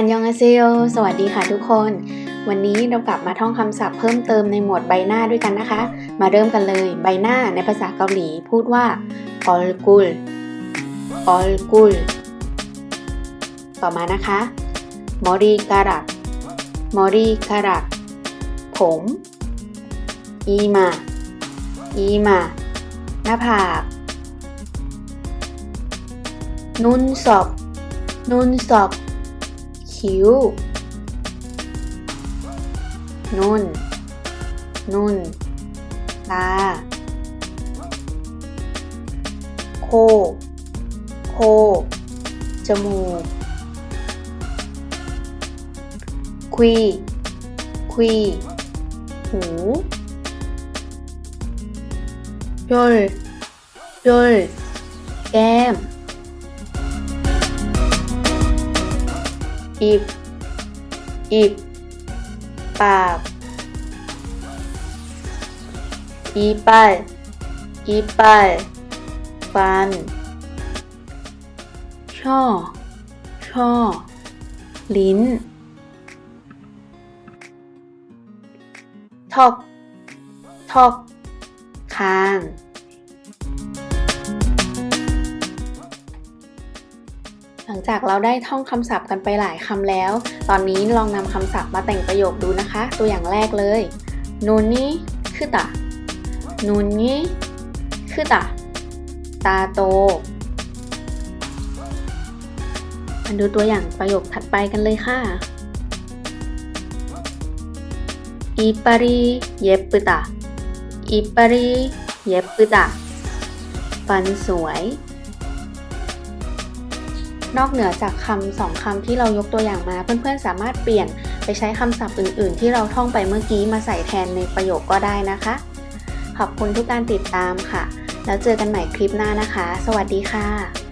อันยองอาเซโยสวัสดีค่ะทุกคน วันนี้เรากลับมาท่องคำศัพท์เพิ่มเติมในหมวดใบหน้าด้วยกันนะคะ มาเริ่มกันเลย ใบหน้าในภาษาเกาหลีพูดว่าอลกุลอลกุลต่อมานะคะมอรีการักมอรีการักผมอีมาอีมาหน้าผากนุนศอกนุนศอก คิ้ว นุ่น นุ่น ตา โค โค จมูก คุย คุย หูย่ลย่ อิบ อิบ ปาก อีปัลอีปัลฟัน ช่อ ช่อ ลิ้นทอกทอกคาง งจากเราได้ท่องคำศัพท์กันไปหลายคำแล้ว ตอนนี้ลองนำคำศัพท์มาแต่งประโยคดูนะคะ ตัวอย่างแรกเลยนูนี่คือตานูนี่คือตาตาโตมาดูตัวอย่างประโยคถัดไปกันเลยค่ะอีปารีเย็บปตาอีปารีเย็บปตาฟันสวย นอกเหนือจากคำสองคำที่เรายกตัวอย่างมา เพื่อนๆสามารถเปลี่ยนไปใช้คำศัพท์อื่น ๆ ที่เราท่องไปเมื่อกี้มาใส่แทนในประโยคก็ได้นะคะ ขอบคุณทุกการติดตามค่ะ แล้วเจอกันใหม่คลิปหน้านะคะ สวัสดีค่ะ